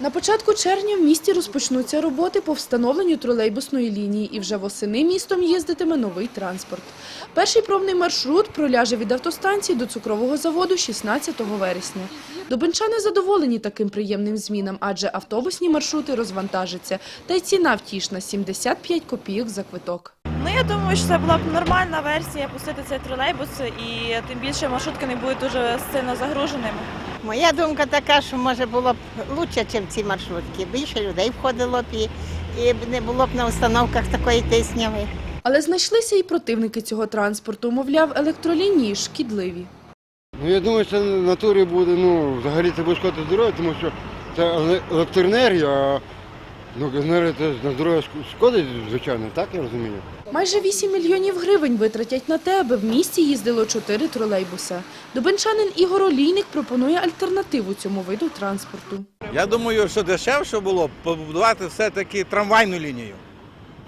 На початку червня в місті розпочнуться роботи по встановленню тролейбусної лінії і вже восени містом їздитиме новий транспорт. Перший пробний маршрут проляже від автостанції до цукрового заводу 16 вересня. Дубенчани задоволені таким приємним змінам, адже автобусні маршрути розвантажаться. Та й ціна втішна – 75 копійок за квиток. Я думаю, що це була б нормальна версія пустити цей тролейбус, і тим більше маршрутки не будуть дуже сильно загруженими. Моя думка така, що може було б краще, ніж ці маршрутки. Більше людей входило б і, і не було б на установках такої тисняви. Але знайшлися і противники цього транспорту. Мовляв, електролінії шкідливі. Ну, я думаю, що на натурі буде, ну, взагалі це буде шкодити здоров'ю, тому що це електроенергія, а ну, енергія це на здоров'я шк- шкодить, звичайно, так я розумію. Майже 8 мільйонів гривень витратять на те, аби в місті їздило 4 тролейбуса. Дубенчанин Ігор Олійник пропонує альтернативу цьому виду транспорту. Я думаю, що дешевше було б побудувати все-таки трамвайну лінію.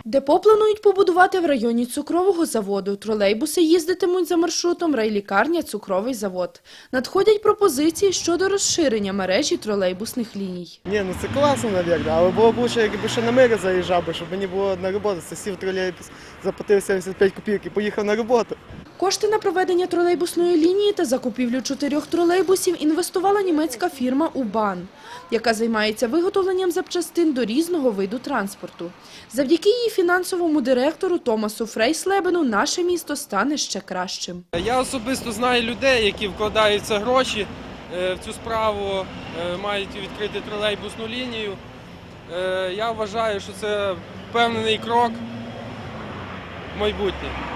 Депо планують побудувати в районі цукрового заводу. Тролейбуси їздитимуть за маршрутом райлікарня цукровий завод. Надходять пропозиції щодо розширення мережі тролейбусних ліній. Ні, ну це класно, мабуть, але було б лучше, якби ще на мири заїжджав, щоб мені було на роботу. Сів тролейбус, заплатив 75 копійок і поїхав на роботу. Кошти на проведення тролейбусної лінії та закупівлю чотирьох тролейбусів інвестувала німецька фірма «Убан», яка займається виготовленням запчастин до різного виду транспорту. Завдяки її фінансовому директору Томасу Фрейслебену наше місто стане ще кращим. Я особисто знаю людей, які вкладаються гроші е, в цю справу, е, мають відкрити тролейбусну лінію. Е, Я вважаю, що це впевнений крок в майбутнє.